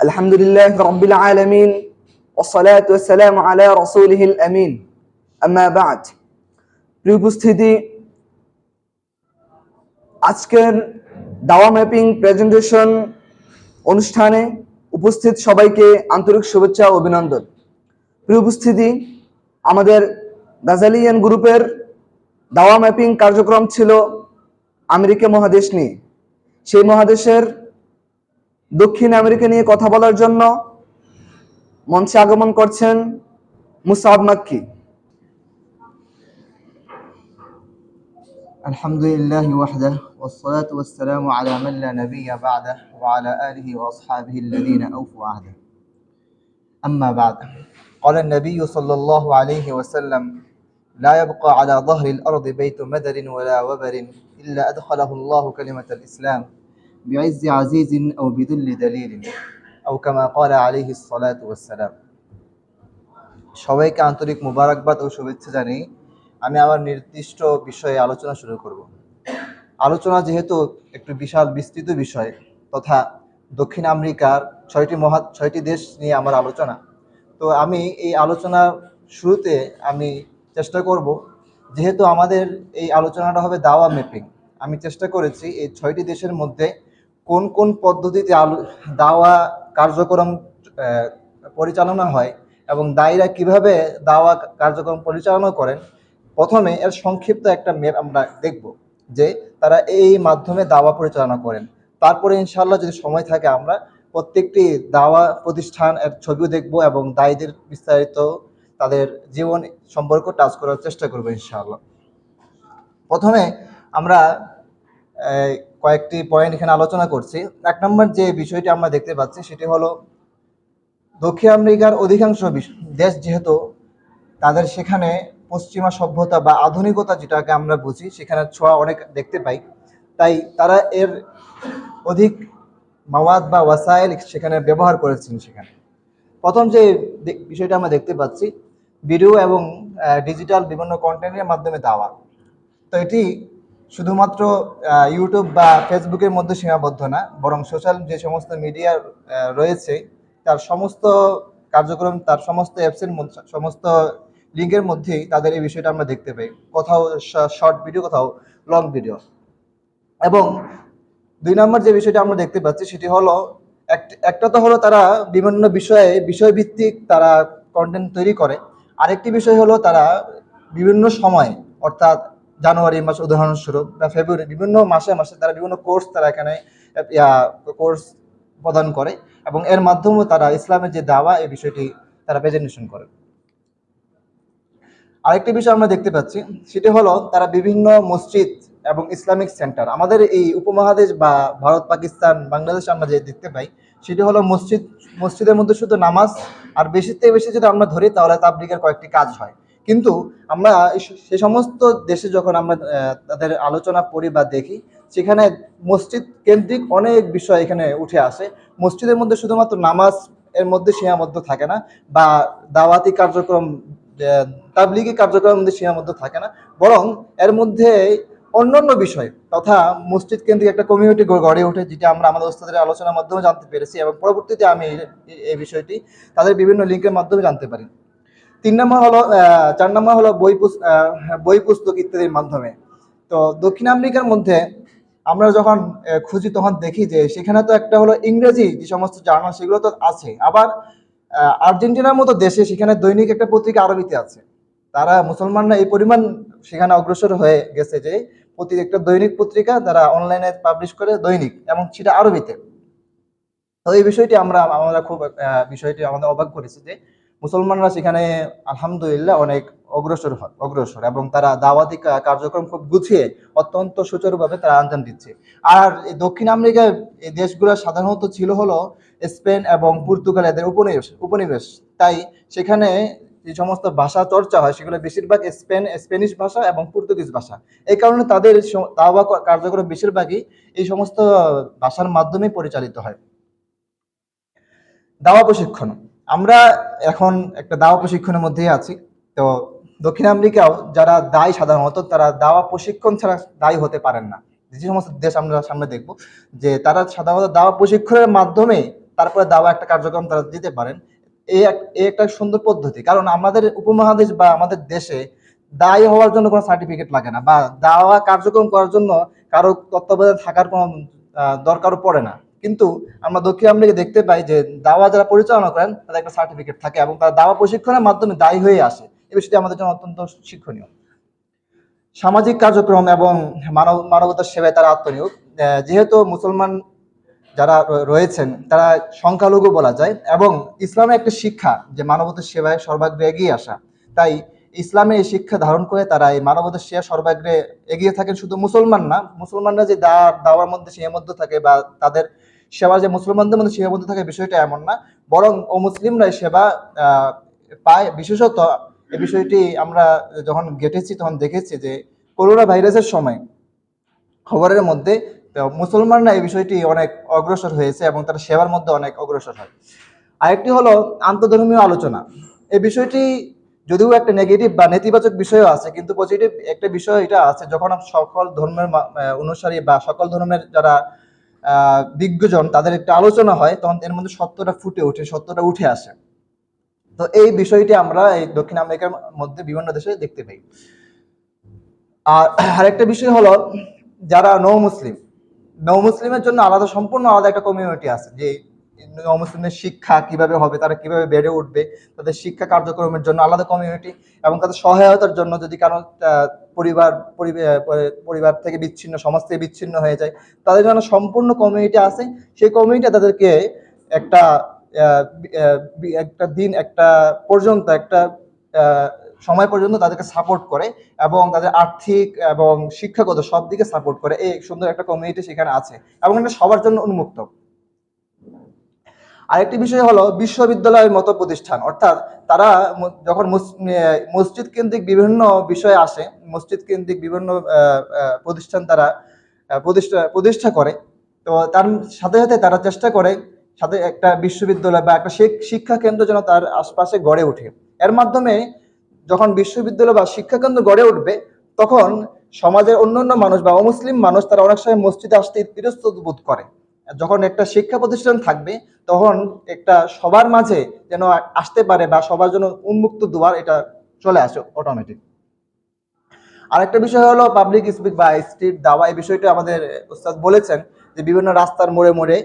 الحمد لله رب العالمين والصلاة والسلام على رسوله الأمين أما بعد প্রিয় উপস্থিতি আজকের দাওয়া ম্যাপিং প্রেজেন্টেশন অনুষ্ঠানে উপস্থিত সবাইকে আন্তরিক শুভেচ্ছা ও অভিনন্দন প্রিয় উপস্থিতি আমাদের গাজালিয়ান গ্রুপের দাওয়া ম্যাপিং কার্যক্রম ছিল আমেরিকা মহাদেশ নিয়ে সেই মহাদেশের দক্ষিণ আমেরিকা নিয়ে কথা বলার জন্য মঞ্চে আগমন করছেন মুসাব মাক্কি الحمد لله وحده والصلاة والسلام على من لا نبي بعده وعلى آله وأصحابه الذين أوفوا عهده أما بعد قال النبي صلى الله عليه وسلم لا يبقى على ظهر الأرض بيت مدر ولا وبر إلا أدخله الله كلمة الإسلام بعز عزيز أو بذل دليل أو كما قال عليه الصلاة والسلام সবাইকে আন্তরিক মোবারকবাদ ও শুভেচ্ছা জানিয়ে আমি আমার নির্দিষ্ট বিষয়ে আলোচনা শুরু করব আলোচনা যেহেতু একটু বিশাল বিস্তৃত বিষয় তথা দক্ষিণ আমেরিকার ছয়টি মহা ছয়টি দেশ নিয়ে আমার আলোচনা তো আমি এই আলোচনা শুরুতে আমি চেষ্টা করব যেহেতু আমাদের এই আলোচনাটা হবে দাওয়া ম্যাপিং আমি চেষ্টা করেছি এই ছয়টি দেশের মধ্যে কোন কোন পদ্ধতিতে আলো, দাওয়া কার্যক্রম পরিচালনা হয় এবং দায়ীরা কীভাবে দাওয়া কার্যক্রম পরিচালনা করেন, প্রথমে এর সংক্ষিপ্ত একটা ম্যাপ আমরা দেখব যে তারা এই মাধ্যমে দাওয়া পরিচালনা করেন। তারপরে ইনশাল্লাহ যদি সময় থাকে আমরা প্রত্যেকটি দাওয়া প্রতিষ্ঠান এর ছবিও দেখব এবং দায়ীদের বিস্তারিত তাদের জীবন সম্পর্ক টাচ করার চেষ্টা করব ইনশাআল্লাহ। প্রথমে আমরা কয়েকটি পয়েন্ট এখানে আলোচনা করছি। এক নম্বর যে বিষয়টি আমরা দেখতে পাচ্ছি, সেটি হলো দক্ষিণ আমেরিকার অধিকাংশ দেশ যেহেতু তাদের সেখানে পশ্চিমা সভ্যতা বা আধুনিকতা যেটাকে আমরা বুঝি, সেখানে ছোঁয়া অনেক দেখতে পাই। তাই তারা এর অধিক মাওয়াদ বা ওয়াসাইল সেখানে ব্যবহার করেছেন সেখানে। প্রথম যে বিষয়টা আমরা দেখতে পাচ্ছি, ভিডিও এবং ডিজিটাল বিভিন্ন কন্টেন্টের মাধ্যমে দেওয়া। তো এটি শুধুমাত্র ইউটিউব বা ফেসবুকের মধ্যে সীমাবদ্ধ না, বরং সোশ্যাল যে সমস্ত মিডিয়া রয়েছে, তার সমস্ত কার্যক্রম, তার সমস্ত অ্যাপসের সমস্ত লিঙ্কের মধ্যেই তাদের এই বিষয়টা আমরা দেখতে পাই। কোথাও শর্ট ভিডিও কোথাও লং ভিডিও এবং দুই নম্বর যে বিষয়টা আমরা দেখতে পাচ্ছি, সেটি হলো, এক- একটা তো হলো তারা বিভিন্ন বিষয়ে, বিষয়ভিত্তিক তারা কন্টেন্ট তৈরি করে, আরেকটি বিষয় হলো তারা বিভিন্ন সময়, অর্থাৎ জানুয়ারি মাস উদাহরণস্বরূপ বা ফেব্রুয়ারি বিভিন্ন মাসে মাসে তারা বিভিন্ন কোর্স তারা এখানে কোর্স প্রদান করে এবং এর মাধ্যমে তারা ইসলামের যে দাওয়া এই বিষয়টি তারা প্রেজেন্টেশন করে। আরেকটি বিষয় আমরা দেখতে পাচ্ছি, সেটি হলো তারা বিভিন্ন মসজিদ এবং ইসলামিক সেন্টার, আমাদের এই উপমহাদেশ বা ভারত, পাকিস্তান, বাংলাদেশ আমরা যে দেখতে পাই, সেটি হলো মসজিদ, মসজিদের মধ্যে শুধু নামাজ, আর বেশি থেকে বেশি যদি আমরা ধরি তাহলে তাবলিগের কয়েকটি কাজ হয়। কিন্তু আমরা সে সমস্ত দেশে যখন আমরা তাদের আলোচনা পড়ি বা দেখি, সেখানে মসজিদ কেন্দ্রিক অনেক বিষয় এখানে উঠে আসে। মসজিদের মধ্যে শুধুমাত্র নামাজ এর মধ্যে সীমাবদ্ধ থাকে না বা দাওয়াতি কার্যক্রম তাবলিগি কার্যক্রমের মধ্যে সীমাবদ্ধ থাকে না। বরং এর মধ্যে অন্যান্য বিষয় তথা মসজিদ কেন্দ্রিক একটা কমিউনিটি গড়ে ওঠে, যেটা আমরা আমাদের ওস্তাদের আলোচনার মাধ্যমে জানতে পেরেছি এবং পরবর্তীতে আমি এই বিষয়টি তাদের বিভিন্ন লিঙ্কের মাধ্যমে জানতে পারি। তিন নম্বর হলো চার নম্বর হলো বই আহ, বই পুস্তক ইত্যাদির মাধ্যমে। তো দক্ষিণ আমেরিকার মধ্যে আমরা যখন খুঁজি তখন দেখি যে সেখানে তো একটা হলো ইংরেজি যে সমস্ত জার্নাল সেগুলো তো আছে। আবার আর্জেন্টিনার মতো দেশে সেখানে দৈনিক একটা পত্রিকা আরবিতে আছে। তারা মুসলমানরা এই পরিমাণ সেখানে অগ্রসর হয়ে গেছে যে প্রতি একটা দৈনিক পত্রিকা তারা অনলাইনে পাবলিশ করে দৈনিক এবং সেটা আরবিতে। তো এই বিষয়টি আমরা আমরা খুব বিষয়টি আমাদের অবাক করেছি যে মুসলমানরা সেখানে, আলহামদুলিল্লাহ, অনেক অগ্রসর হয়, অগ্রসর এবং তারা দাওয়াতি কার্যক্রম খুব গুছিয়ে অত্যন্ত সুচারুভাবে তারা আঞ্জাম দিচ্ছে। আর দক্ষিণ আমেরিকার এই দেশগুলো সাধারণত ছিল হলো স্পেন এবং পর্তুগাল এদের উপনিবেশ উপনিবেশ। তাই সেখানে যে সমস্ত ভাষা চর্চা হয়, সেগুলো বেশিরভাগ স্পেন, স্প্যানিশ ভাষা এবং পর্তুগিজ ভাষা। এই কারণে তাদের দাওয়া কার্যক্রম বেশিরভাগই এই সমস্ত ভাষার মাধ্যমে পরিচালিত হয়। দাওয়া প্রশিক্ষণ। আমরা এখন একটা দাওয়া প্রশিক্ষণের মধ্যেই আছি। তো দক্ষিণ আমেরিকাও যারা দায়ী সাধারণত, তারা দাওয়া প্রশিক্ষণ ছাড়া দায়ী হতে পারেন না। যে সমস্ত দেশ আমরা সামনে দেখব যে তারা সাধারণত দাওয়া প্রশিক্ষণের মাধ্যমে তারপরে দাওয়া একটা কার্যক্রম তারা দিতে পারেন। এই এক- এই একটা সুন্দর পদ্ধতি। কারণ আমাদের উপমহাদেশ বা আমাদের দেশে দায়ী হওয়ার জন্য কোনো সার্টিফিকেট লাগে না বা দাওয়া কার্যক্রম করার জন্য কারও তত্ত্বাবধানে থাকার কোনো দরকারও পড়ে না। কিন্তু আমরা দক্ষিণ আমেরিকা দেখতে পাই যে দাওয়া যারা পরিচালনা করেন, তাদের একটা সার্টিফিকেট থাকে এবং তারা দাওয়া প্রশিক্ষণের মাধ্যমে দায়ী হয়ে আসে। এ বিষয়টি আমাদের জন্য অত্যন্ত শিক্ষণীয়। সামাজিক কার্যক্রম এবং মানব, মানবতার সেবায় তারা আত্মনিয়োগ। যেহেতু মুসলমান যারা রয়েছেন, তারা সংখ্যালঘু বলা যায় এবং ইসলামের একটা শিক্ষা যে মানবতার সেবায় সর্বাগ্রে এগিয়ে আসা। তাই ইসলামে এই শিক্ষা ধারণ করে তারা এই মানবতার সেবা সর্বাগ্রে এগিয়ে থাকেন শুধু মুসলমান না, মুসলমানরা যে দাওয়ার মধ্যে সীমাবদ্ধ থাকে বা তাদের সেবা যে মুসলমানদের মধ্যে সীমাবদ্ধ থাকে বিষয়টা এমন না, বরং ও মুসলিমরা এই সেবা পায়। বিশেষত এই বিষয়টি আমরা যখন গেটেছি তখন দেখেছি যে করোনা ভাইরাসের সময় খবরের মধ্যে মুসলমানরা এই বিষয়টি অনেক অগ্রসর হয়েছে এবং তারা সেবার মধ্যে অনেক অগ্রসর হয়। আরেকটি হলো আন্তধর্মীয় আলোচনা। এই বিষয়টি যদিও একটা নেগেটিভ বা নেতিবাচক বিষয়ও আছে, কিন্তু পজিটিভ একটা বিষয় এটা আছে, যখন সকল ধর্মের অনুসারী বা সকল ধর্মের যারা বিজ্ঞজন তাদের একটা আলোচনা হয়, তখন এর মধ্যে সত্যটা ফুটে ওঠে, সত্যটা উঠে আসে। তো এই বিষয়টি আমরা এই দক্ষিণ আমেরিকার মধ্যে বিভিন্ন দেশে দেখতে পাই। আর আরেকটা বিষয় হলো, যারা নৌ মুসলিম নৌ মুসলিমের জন্য আলাদা, সম্পূর্ণ আলাদা একটা কমিউনিটি আছে, যে নৌ মুসলিমের শিক্ষা কীভাবে হবে, তারা কীভাবে বেড়ে উঠবে, তাদের শিক্ষা কার্যক্রমের জন্য আলাদা কমিউনিটি এবং তাদের সহায়তার জন্য যদি কারও পরিবার পরিবে- পরিবার থেকে বিচ্ছিন্ন, সমাজ থেকে বিচ্ছিন্ন হয়ে যায়, তাদের জন্য সম্পূর্ণ কমিউনিটি আছে, সেই কমিউনিটি তাদেরকে একটা একটা দিন, একটা পর্যন্ত, একটা সময় পর্যন্ত তাদেরকে সাপোর্ট করে এবং তাদের আর্থিক এবং শিক্ষাগত সব দিকে সাপোর্ট করে, এই সুন্দর একটা কমিউনিটি সেখানে আছে এবং এটা সবার জন্য উন্মুক্ত। আরেকটি বিষয় হলো বিশ্ববিদ্যালয়ের মতো প্রতিষ্ঠান। অর্থাৎ তারা যখন মুস- মসজিদ কেন্দ্রিক বিভিন্ন বিষয় আসে মসজিদ কেন্দ্রিক বিভিন্ন প্রতিষ্ঠান তারা প্রতিষ্ঠা প্রতিষ্ঠা করে। তো তার সাথে সাথে তারা চেষ্টা করে সাথে একটা বিশ্ববিদ্যালয় বা একটা শিক- শিক্ষা কেন্দ্র যেন তার আশপাশে গড়ে ওঠে। এর মাধ্যমে যখন বিশ্ববিদ্যালয় বা শিক্ষা কেন্দ্র গড়ে উঠবে, তখন সমাজের অন্যান্য মানুষ বা অমুসলিম মানুষ তারা অনেক সময় মসজিদে আসতে ইতস্তত বোধ করে। যখন একটা শিক্ষা প্রতিষ্ঠান থাকবে, তখন একটা সবার মাঝে যেন আসতে পারে বা সবার জন্য উন্মুক্ত দুয়ার এটা চলে আসে অটোমেটিক আরেকটা বিষয় হলো পাবলিক স্পিক বা স্ট্রিট দাওয়া, এই বিষয়টা আমাদের উস্তাদ বলেছেন যে বিভিন্ন রাস্তার মোড়ে মোড়ে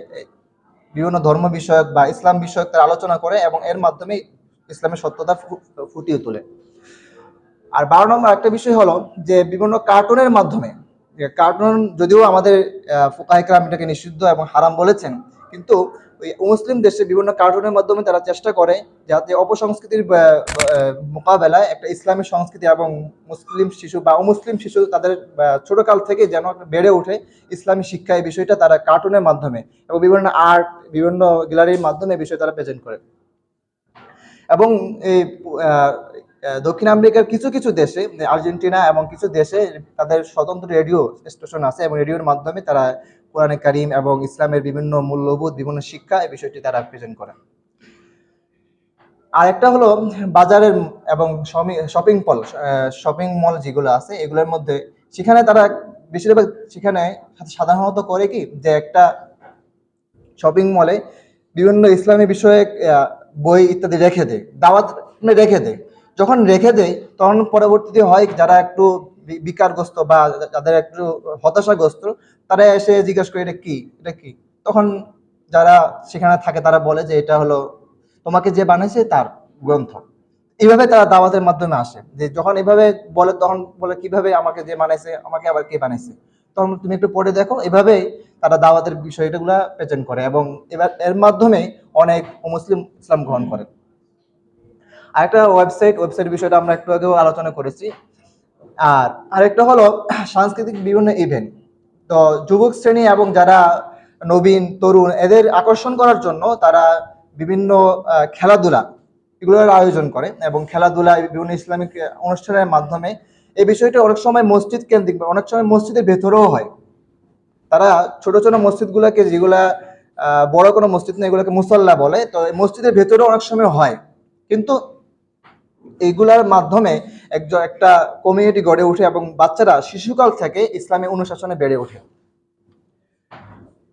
বিভিন্ন ধর্ম বিষয়ক বা ইসলাম বিষয়ক তারা আলোচনা করে এবং এর মাধ্যমে ইসলামের সত্যতা ফুটিয়ে তোলে। আর বারো নম্বর একটা বিষয় হলো যে বিভিন্ন কার্টুনের মাধ্যমে কার্টুন যদিও আমাদের ফুকাহিকরাম এটাকে নিষিদ্ধ এবং হারাম বলেছেন, কিন্তু ওই মুসলিম দেশে বিভিন্ন কার্টুনের মাধ্যমে তারা চেষ্টা করে যাতে অপসংস্কৃতির মোকাবেলায় একটা ইসলামী সংস্কৃতি এবং মুসলিম শিশু বা অমুসলিম শিশু তাদের ছোটকাল থেকে যেন বেড়ে ওঠে ইসলামী শিক্ষা এই বিষয়টা তারা কার্টুনের মাধ্যমে এবং বিভিন্ন আর্ট, বিভিন্ন গ্যালারির মাধ্যমে বিষয় তারা প্রেজেন্ট করে। এবং এই দক্ষিণ আমেরিকার কিছু কিছু দেশে আর্জেন্টিনা এবং কিছু দেশে তাদের স্বতন্ত্র রেডিও স্টেশন আছে এবং রেডিওর মাধ্যমে তারা কোরআনে কারিম এবং ইসলামের বিভিন্ন মূল্যবোধ, বিভিন্ন শিক্ষা এই বিষয়টি তারা প্রেজেন্ট করে আর একটা হলো বাজারের এবং শপিং মল শপিং মল যেগুলো আছে, এগুলোর মধ্যে সেখানে তারা বেশিরভাগ সেখানে সাধারণত করে কি যে একটা শপিং মলে বিভিন্ন ইসলামী বিষয়ে বই ইত্যাদি রেখে দেয়, দাওয়াত মানে রেখে দেয়। যখন রেখে দেয় তখন পরবর্তীতে হয় যারা একটু বিকারগ্রস্ত বা যাদের একটু হতাশাগ্রস্ত, তারা এসে জিজ্ঞাসা করে, এটা কি? এটা কি? তখন যারা সেখানে থাকে, তারা বলে যে, এটা হলো, তোমাকে যে বানিয়েছে, তার গ্রন্থ। এইভাবে তারা দাওয়াতের মাধ্যমে আসে। যে যখন এভাবে বলে, তখন বলে, কীভাবে আমাকে যে বানাইছে আমাকে আবার কে বানাইছে তখন তুমি একটু পড়ে দেখো, এভাবেই তারা দাওয়াতের বিষয়গুলা প্রেজেন্ট করে এবং এবার এর মাধ্যমে অনেক মুসলিম ইসলাম গ্রহণ করে। আরেকটা ওয়েবসাইট ওয়েবসাইট বিষয়টা আমরা একটু আগেও আলোচনা করেছি। আর আরেকটা হলো সাংস্কৃতিক বিভিন্ন ইভেন্ট তো যুবক শ্রেণি এবং যারা নবীন, তরুণ, এদের আকর্ষণ করার জন্য তারা বিভিন্ন খেলাধুলা এগুলোর আয়োজন করে এবং খেলাধুলা, বিভিন্ন ইসলামিক অনুষ্ঠানের মাধ্যমে এই বিষয়টা অনেক সময় মসজিদ কেন্দ্রিক অনেক সময় মসজিদের ভেতরেও হয়। তারা ছোট ছোট মসজিদগুলোকে যেগুলা বড় কোনো মসজিদ না, এগুলোকে মুসল্লা বলে, তো মসজিদের ভেতরেও অনেক সময় হয়। কিন্তু এইগুলার মাধ্যমে একজন একটা কমিউনিটি গড়ে ওঠে এবং বাচ্চারা শিশুকাল থেকে ইসলামী অনুশাসনে বেড়ে ওঠে।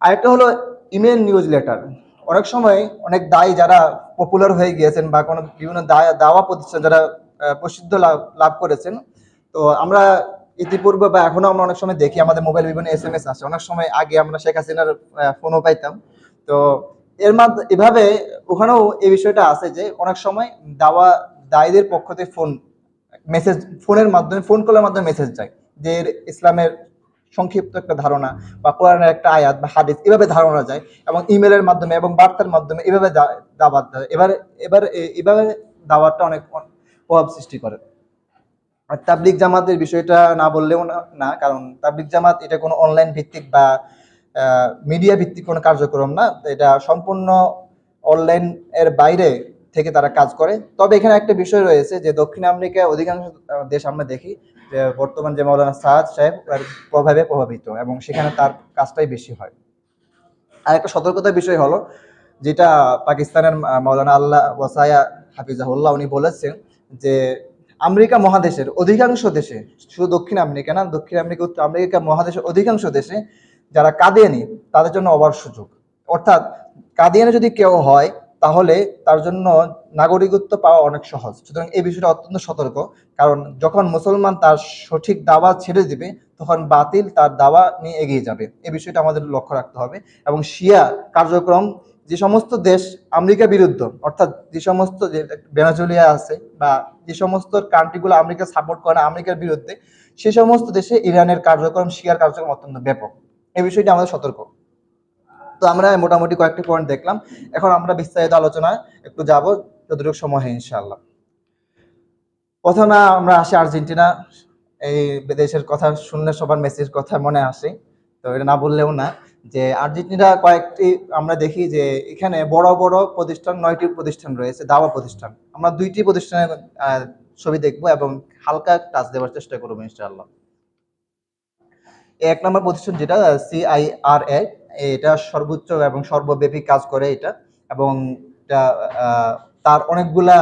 আরেকটা হলো ইমেল নিউজ লেটার অনেক সময় অনেক দায়ী যারা পপুলার হয়ে গিয়েছেন বা কোনো বিভিন্ন দাওয়া প্রতিষ্ঠান যারা প্রসিদ্ধ লাভ লাভ করেছেন, তো আমরা ইতিপূর্বে বা এখনও আমরা অনেক সময় দেখি আমাদের মোবাইল বিভিন্ন এস এম এস আসে। অনেক সময় আগে আমরা শেখ হাসিনার ফোনও পাইতাম। তো এর মাধ্যমে, এভাবে ওখানেও এই বিষয়টা আছে যে অনেক সময় দাওয়া দায়ীদের পক্ষ থেকে ফোন মেসেজ ফোনের মাধ্যমে ফোন কলের মাধ্যমে মেসেজ যায়। যে ইসলামের সংক্ষিপ্ত একটা ধারণা বা কোরআনের একটা আয়াত বা হাদিস এভাবে ধারণা যায় এবং ইমেলের মাধ্যমে এবং বার্তার মাধ্যমে এভাবে দা- দাওয়াত দেয়। এবার এবার এভাবে দাওয়াতটা অনেক প্রভাব সৃষ্টি করে। আর তাবলিক জামাতের বিষয়টা না বললেও না কারণ তাবলিক জামাত এটা কোনো অনলাইন ভিত্তিক বা মিডিয়া ভিত্তিক কোনো কার্যক্রম না। এটা সম্পূর্ণ অনলাইন এর বাইরে থেকে তারা কাজ করে। তবে এখানে একটা বিষয় রয়েছে যে দক্ষিণ আমেরিকায় অধিকাংশ দেশ আমরা দেখি যে বর্তমান যে মৌলানা সাহাদ সাহেব প্রভাবে প্রভাবিত এবং সেখানে তার কাজটাই বেশি হয়। আর একটা সতর্কতার বিষয় হলো যেটা পাকিস্তানের মৌলানা আল্লাহ ওয়াসায়া হাফিজাহুল্লাহ উনি বলেছেন যে আমেরিকা মহাদেশের অধিকাংশ দেশে, শুধু দক্ষিণ আমেরিকা না, দক্ষিণ আমেরিকা, উত্তর আমেরিকা মহাদেশের অধিকাংশ দেশে যারা কাদিয়ানি তাদের জন্য অবার সুযোগ। অর্থাৎ কাদিয়ানি যদি কেউ হয় তাহলে তার জন্য নাগরিকত্ব পাওয়া অনেক সহজ। সুতরাং এই বিষয়টা অত্যন্ত সতর্ক, কারণ যখন মুসলমান তার সঠিক দাওয়া ছেড়ে দিবে, তখন বাতিল তার দাওয়া নিয়ে এগিয়ে যাবে। এই বিষয়টা আমাদের লক্ষ্য রাখতে হবে। এবং শিয়া কার্যক্রম, যে সমস্ত দেশ আমেরিকা বিরুদ্ধ, অর্থাৎ যে সমস্ত যে ভেনাজুলিয়া আছে বা যে সমস্ত কান্ট্রিগুলো আমেরিকা সাপোর্ট করে আমেরিকার বিরুদ্ধে, সে সমস্ত দেশে ইরানের কার্যক্রম, শিয়ার কার্যক্রম অত্যন্ত ব্যাপক। এই বিষয়টি আমাদের সতর্ক। তো আমরা মোটামুটি কয়েকটি পয়েন্ট দেখলাম। এখন আমরা বিস্তারিত আলোচনা একটু যাব। যতটুকু সময় হয়, ইনশাআল্লাহ। প্রথমে আমরা আসি আর্জেন্টিনা। এই দেশের কথা শুনলে সবার মেসির কথা মনে আসে। তো এটা না বললেও না যে আর্জেন্টিনা কয়েকটি আমরা দেখি যে এখানে বড় বড় প্রতিষ্ঠান, নয়টি প্রতিষ্ঠান রয়েছে দাওয়া প্রতিষ্ঠান। আমরা দুইটি প্রতিষ্ঠানের ছবি দেখব এবং হালকা টাচ দেওয়ার চেষ্টা করব, ইনশাআল্লাহ। এই এক নম্বর প্রতিষ্ঠান যেটা সিআইআরএ এটা সর্বোচ্চ এবং সর্বব্যাপী কাজ করে এটা। এবং এটা তার অনেকগুলা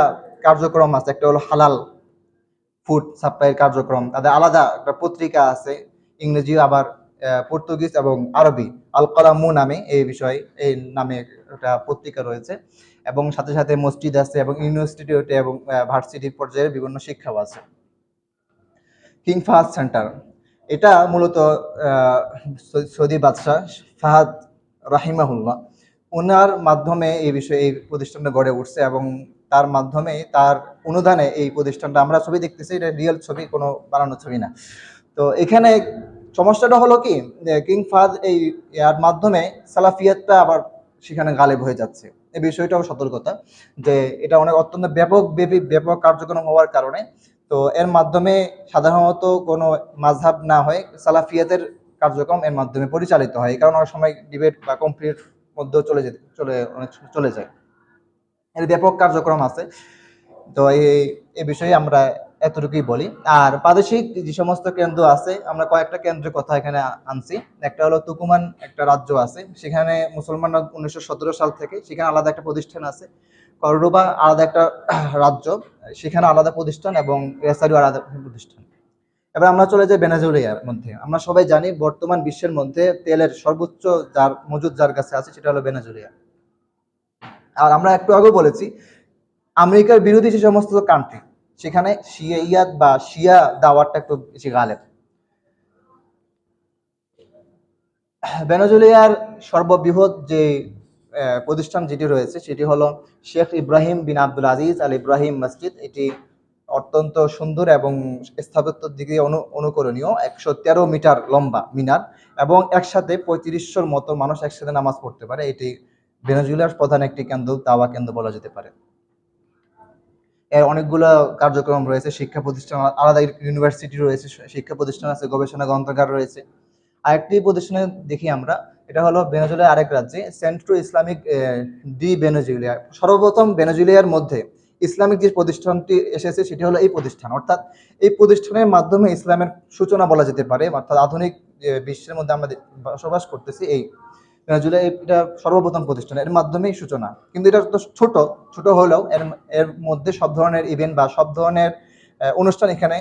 কার্যক্রম আছে। একটা হলো হালাল ফুড সাপ্লাইয়ের কার্যক্রম। তাদের আলাদা একটা পত্রিকা আছে। ইংরেজি আবার পর্তুগিজ এবং আরবি। আল কালামু নামে এই বিষয়ে, এই নামে একটা পত্রিকা রয়েছে। এবং সাথে সাথে মসজিদ আছে এবং ইউনিভার্সিটিতে এবং ভার্সিটি পর্যায়ে বিভিন্ন শিক্ষাও আছে। King Fahad Centre. এটা মূলত সৌদি বাদশাহ ফাহাদ রাহিমাহুল্লাহ। ওনার মাধ্যমে এই বিষয়ে এই প্রতিষ্ঠানটা গড়ে উঠছে এবং তার মাধ্যমে তার অনুদানে এই প্রতিষ্ঠানটা, আমরা ছবি দেখতেছি, এটা রিয়েল ছবি, কোনো বানানো ছবি না। তো এখানে সমস্যাটা হলো কি কিং ফাহাদ এই ইয়ার মাধ্যমে সালাফিয়াতটা আবার সেখানে গালেব হয়ে যাচ্ছে। এই বিষয়টাও সতর্কতা, যে এটা অনেক অত্যন্ত ব্যাপক, ব্যাপী, ব্যাপক কার্যক্রম হওয়ার কারণে তো এর মাধ্যমে সাধারণত কোনো মাঝহাব না হয়ে সালাফিয়াতের কার্যক্রম এর মাধ্যমে পরিচালিত হয়। কারণ অনেক সময় ডিবেট বা কমপ্লিট মধ্যে চলে যেতে, চলে, অনেক চলে যায়। এর ব্যাপক কার্যক্রম আছে। তো এই এ বিষয়ে আমরা এতটুকুই বলি। আর প্রাদেশিক যে সমস্ত কেন্দ্র আছে, আমরা কয়েকটা কেন্দ্রের কথা এখানে আনছি। একটা হলো তুকুমান, একটা রাজ্য আছে। সেখানে মুসলমানরা উনিশশো সতেরো সাল থেকে সেখানে আলাদা একটা প্রতিষ্ঠান আছে। করডোবা আলাদা একটা রাজ্য। সেখানে আলাদা প্রতিষ্ঠান এবং রেসারিও আলাদা প্রতিষ্ঠান। এবার আমরা চলে যাই ভেনেজুয়েলার মধ্যে। আমরা সবাই জানি বর্তমান বিশ্বের মধ্যে তেলের সর্বোচ্চ যার, মজুদ যার কাছে আছে, সেটা হলো ভেনেজুয়েলা আর আমরা একটু আগেও বলেছি, আমেরিকার বিরোধী যে সমস্ত কান্ট্রি সেখানে শিয়াইয়াত বা শিয়া দাওয়াতটা একটু বেশি গালেব। বেনজুলিয়ার সর্ববৃহৎ যে প্রতিষ্ঠান যেটি রয়েছে, সেটি হলো শেখ ইব্রাহিম বিন আব্দুল আজিজ আল ইব্রাহিম মসজিদ। এটি অত্যন্ত সুন্দর এবং স্থাপত্যের দিকে অনু, অনুকরণীয়, একশো তেরো মিটার লম্বা মিনার এবং একসাথে পঁয়ত্রিশশোর মতো মানুষ একসাথে নামাজ পড়তে পারে। এটি ভেনেজুয়েলার প্রধান একটি কেন্দ্র, দাওয়া কেন্দ্র বলা যেতে পারে। এর অনেকগুলো কার্যক্রম রয়েছে, শিক্ষা প্রতিষ্ঠান, আলাদা ইউনিভার্সিটি রয়েছে, শিক্ষা প্রতিষ্ঠান আছে, গবেষণা গ্রন্থাগার রয়েছে। আরেকটি প্রতিষ্ঠানে দেখি আমরা, এটা হলো ভেনেজুয়েলার আরেক রাজ্যে সেন্ট্রো ইসলামিক ডি ভেনেজুয়েলিয়া। সর্বপ্রথম ভেনেজুয়েলিয়ার মধ্যে ইসলামিক যে প্রতিষ্ঠানটি এসেছে, সেটি হলো এই প্রতিষ্ঠান। অর্থাৎ এই প্রতিষ্ঠানের মাধ্যমে ইসলামের সূচনা বলা যেতে পারে, অর্থাৎ আধুনিক বিশ্বের মধ্যে আমরা বসবাস করতেছি এই ভেনেজুয়েলা এটা সর্বপ্রথম প্রতিষ্ঠান এর মাধ্যমেই সূচনা। কিন্তু এটা তো ছোট ছোট হলেও এর এর মধ্যে সব ধরনের ইভেন্ট বা সব ধরনের অনুষ্ঠান এখানে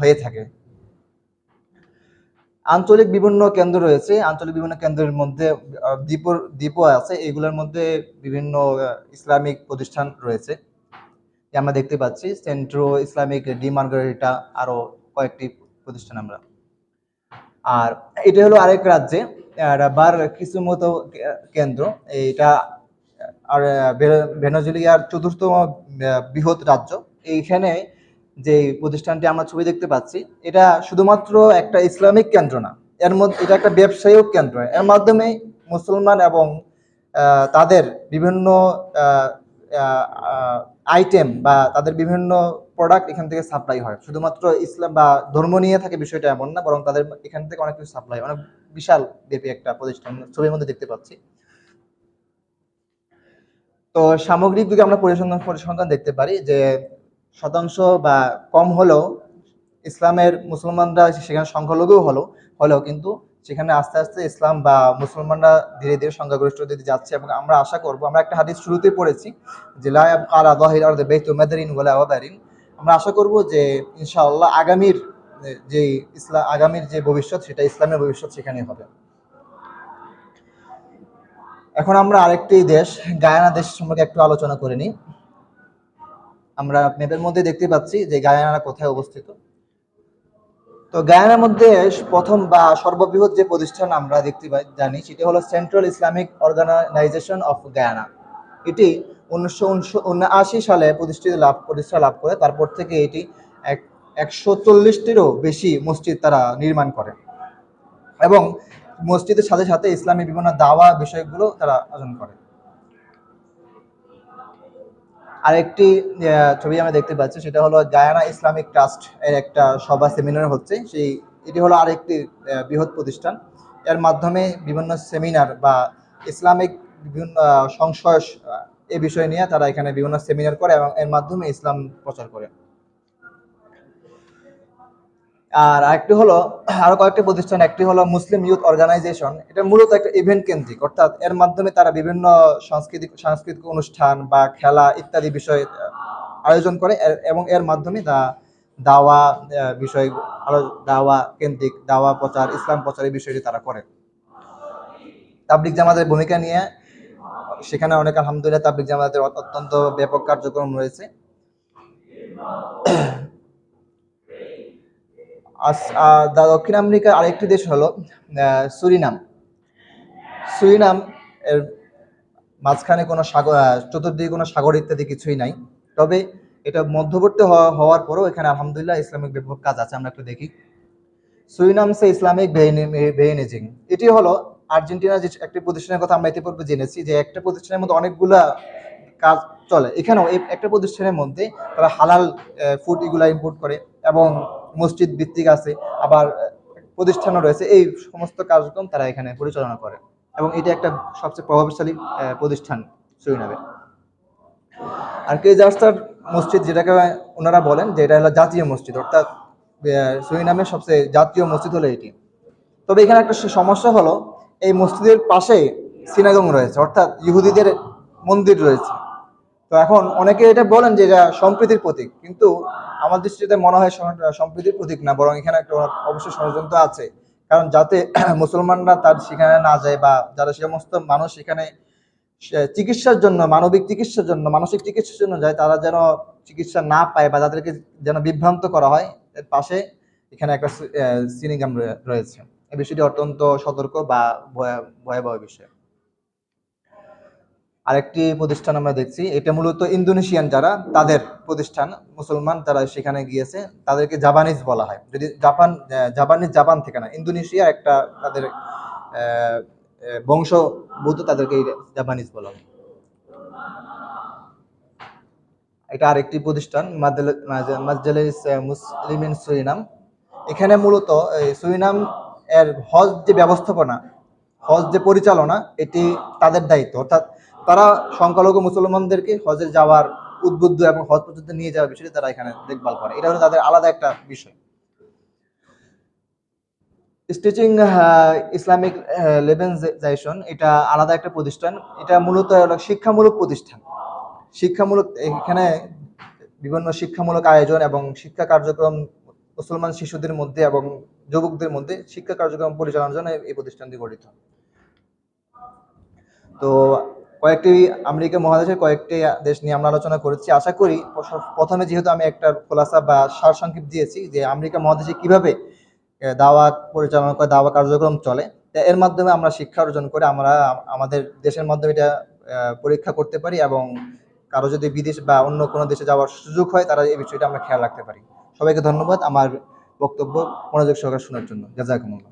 হয়ে থাকে। আঞ্চলিক বিভিন্ন কেন্দ্র রয়েছে আঞ্চলিক বিভিন্ন কেন্দ্রের মধ্যে আহ, দ্বীপর দ্বীপও আছে এগুলোর মধ্যে বিভিন্ন ইসলামিক প্রতিষ্ঠান রয়েছে। আমরা দেখতে পাচ্ছি সেন্ট্রো ইসলামিক ডি মার্গারিটা আরও কয়েকটি প্রতিষ্ঠান আমরা। আর এটা হলো আরেক রাজ্যে বার কিছু মতো কেন্দ্র এটা আর আহ, ভে- ভেনেজুয়েলার চতুর্থ বৃহৎ রাজ্য। এইখানে যে প্রতিষ্ঠানটি আমরা ছবি দেখতে পাচ্ছি এটা শুধুমাত্র একটা ইসলামিক কেন্দ্র না এর মধ্যে এটা একটা ব্যবসায়িক কেন্দ্র। এর মাধ্যমে মুসলমান এবং তাদের বিভিন্ন আইটেম বা তাদের বিভিন্ন প্রোডাক্ট এখান থেকে সাপ্লাই হয়। শুধুমাত্র ইসলাম বা ধর্ম নিয়ে থাকে বিষয়টা এমন না বরং তাদের এখান থেকে অনেক কিছু সাপ্লাই অনেক বিশাল ব্যাপী একটা প্রতিষ্ঠান, ছবির মধ্যে দেখতে পাচ্ছি। তো সামগ্রিক দিকে আমরা পরিসংখ্যান পরিসংখ্যান দেখতে পারি যে শতাংশ বা কম হলেও ইসলামের মুসলমানরা সেখানে সংখ্যালঘু হলো হলেও কিন্তু সেখানে আস্তে আস্তে ইসলাম বা মুসলমানরা ধীরে ধীরে সংখ্যাগরিষ্ঠ দিকে যাচ্ছে এবং আমরা আশা করব আমরা একটা হাদিস শুরুতেই পড়েছি যে লায়াব আলা দহির আর বেতু মেদারিন ওয়ালা ওয়াবারিন। আমরা আশা করব যে ইনশাআল্লাহ আগামীর যে ইসলাম আগামীর যে ভবিষ্যৎ, সেটা ইসলামের ভবিষ্যৎ সেখানেই হবে। এখন আমরা আরেকটি দেশ, গায়ানা দেশ সম্পর্কে একটু আলোচনা করে নিই। আমরা ম্যাপের মধ্যে দেখতে পাচ্ছি যে গায়ানা কোথায় অবস্থিত। তো গায়ানার মধ্যে প্রথম বা সর্ববৃহৎ যে প্রতিষ্ঠান আমরা দেখতে জানি, সেটি হলো Central Islamic Organisation of Guyana এটি উনিশশো উনআশি সালে প্রতিষ্ঠিত লাভ, প্রতিষ্ঠা লাভ করে, তারপর থেকে এটি এক একশো চল্লিশটিরও বেশি মসজিদ তারা নির্মাণ করে। এবং মসজিদের সাথে সাথে ইসলামী বিভিন্ন দাওয়া বিষয়গুলো তারা আয়োজন করে। আরেকটি ছবি আমরা দেখতে পাচ্ছি, সেটা হলো গায়ানা ইসলামিক ট্রাস্ট এর একটা সভা সেমিনার হচ্ছে। সেই, এটি হলো আরেকটি বৃহৎ প্রতিষ্ঠান। এর মাধ্যমে বিভিন্ন সেমিনার বা ইসলামিক বিভিন্ন সংশয় এ বিষয় নিয়ে তারা এখানে বিভিন্ন সেমিনার করে এবং এর মাধ্যমে ইসলাম প্রচার করে। আর আরেকটি হলো, আরও কয়েকটি প্রতিষ্ঠান, একটি হলো মুসলিম ইউথ অর্গানাইজেশন। এটা মূলত একটা ইভেন্ট কেন্দ্রিক, অর্থাৎ এর মাধ্যমে তারা বিভিন্ন সাংস্কৃতিক সাংস্কৃতিক অনুষ্ঠান বা খেলা ইত্যাদি বিষয় আয়োজন করে। এবং এর মাধ্যমে তা দাওয়া বিষয়, আরও দাওয়া কেন্দ্রিক, দাওয়া প্রচার, ইসলাম প্রচারের বিষয়টি তারা করে। তাবলিক জামাতের ভূমিকা নিয়ে, সেখানে অনেক আলহামদুলিল্লাহ তাবলিক জামাতের অত্যন্ত ব্যাপক কার্যক্রম রয়েছে। দক্ষিণ আমেরিকার আরেকটি দেশ হলো সুরিনাম। সুরিনাম এর মাঝখানে কোনো সাগর চতুর্দিকে কোনো সাগর ইত্যাদি কিছুই নাই। তবে এটা মধ্যবর্তী হওয়া- হওয়ার পরেও এখানে আলহামদুলিল্লাহ ইসলামিক ব্যাপক কাজ আছে, আমরা একটু দেখি। সুরিনাম সে ইসলামিক ভেইনেজিং এটি হলো আর্জেন্টিনার যে একটি প্রতিষ্ঠানের কথা আমরা ইতিপূর্বে জেনেছি, যে একটা প্রতিষ্ঠানের মধ্যে অনেকগুলা কাজ চলে। এখানেও একটা প্রতিষ্ঠানের মধ্যে তারা হালাল ফুড এগুলা ইম্পোর্ট করে এবং মসজিদ ভিত্তিক আছে, আবার প্রতিষ্ঠানও রয়েছে। এই সমস্ত কার্যক্রম তারা এখানে পরিচালনা করে। এবং এটা একটা সবচেয়ে প্রভাবশালী প্রতিষ্ঠান সুরিনামে আর কে জাস্টার মসজিদ, যেটাকে ওনারা বলেন যে এটা হলো জাতীয় মসজিদ, অর্থাৎ সুরিনামের সবচেয়ে জাতীয় মসজিদ হলো এটি। তবে এখানে একটা সমস্যা হলো, এই মসজিদের পাশে সিনাগং রয়েছে, অর্থাৎ ইহুদিদের মন্দির রয়েছে। তো এখন অনেকে এটা বলেন যে এটা সম্প্রীতির প্রতীক, কিন্তু আমার দৃষ্টিতে মনে হয় সম্প্রীতির প্রতীক না, বরং এখানে একটা অবশ্যই ষড়যন্ত্র আছে। কারণ যাতে মুসলমানরা তার সেখানে না যায় বা যারা সে সমস্ত মানুষ সেখানে চিকিৎসার জন্য, মানবিক চিকিৎসার জন্য, মানসিক চিকিৎসার জন্য যায়, তারা যেন চিকিৎসা না পায় বা তাদেরকে যেন বিভ্রান্ত করা হয়, এর পাশে এখানে একটা সিনিগাম রয়েছে। এই বিষয়টি অত্যন্ত সতর্ক বা ভয়া- ভয়াবহ বিষয়। আরেকটি প্রতিষ্ঠান আমরা দেখছি, এটা মূলত ইন্দোনেশিয়ান যারা, তাদের প্রতিষ্ঠান, মুসলমান যারা সেখানে গিয়েছে, তাদেরকে জাপানিজ বলা হয়। যদি জাপান জাপানিজ জাপান থেকে না ইন্দোনেশিয়া একটা তাদের বংশভূত তাদেরকে জাপানিজ বলা হয়। এটা আরেকটি প্রতিষ্ঠান মাজলিস মুসলিমিন সুরিনাম। এখানে মূলত, এই সুরিনাম এর হজ যে ব্যবস্থাপনা, হজ যে পরিচালনা, এটি তাদের দায়িত্ব। অর্থাৎ তারা সংখ্যালঘু মুসলমানদেরকে হজে যাওয়ার উদ্বুদ্ধ এবং হজ পর্যন্ত নিয়ে যাওয়ার বিষয়টি তারা এখানে দেখভাল করে। এটা হলো তাদের আলাদা একটা বিষয়। স্টিচিং ইসলামিক লেভেনজাইশন এটা আলাদা একটা প্রতিষ্ঠান। এটা মূলত শিক্ষামূলক প্রতিষ্ঠান। শিক্ষামূলক, এখানে বিভিন্ন শিক্ষামূলক আয়োজন এবং শিক্ষা কার্যক্রম মুসলমান শিশুদের মধ্যে এবং যুবকদের মধ্যে শিক্ষা কার্যক্রম পরিচালনার জন্য এই প্রতিষ্ঠানটি গঠিত। তো কয়েকটি আমেরিকা মহাদেশের কয়েকটি দেশ নিয়ে আমরা আলোচনা করেছি। আশা করি প্রথমে যেহেতু আমি একটা খোলাসা বা সারসংক্ষেপ দিয়েছি যে আমেরিকা মহাদেশে কীভাবে দাওয়া পরিচালনা করে, দাওয়া কার্যক্রম চলে এর মাধ্যমে আমরা শিক্ষা অর্জন করে আমরা আমাদের দেশের মাধ্যমে এটা পরীক্ষা করতে পারি এবং কারও যদি বিদেশ বা অন্য কোনো দেশে যাওয়ার সুযোগ হয়, তারা এই বিষয়টা আমরা খেয়াল রাখতে পারি। সবাইকে ধন্যবাদ আমার বক্তব্য, মনোযোগ সহকারে শোনার জন্য। জাজাকুমুল্লাহ।